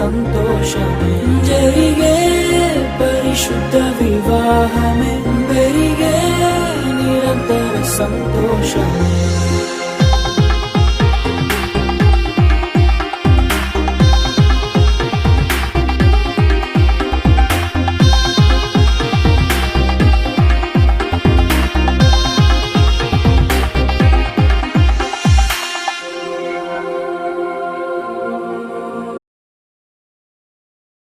ಸಂತೋಷವೇ ಜರಿಗೆ ಪರಿಶುದ್ಧ ವಿವಾಹಮೆ ಬೆರಿಗೆ ನಿರಂತರ ಸಂತೋಷವೇ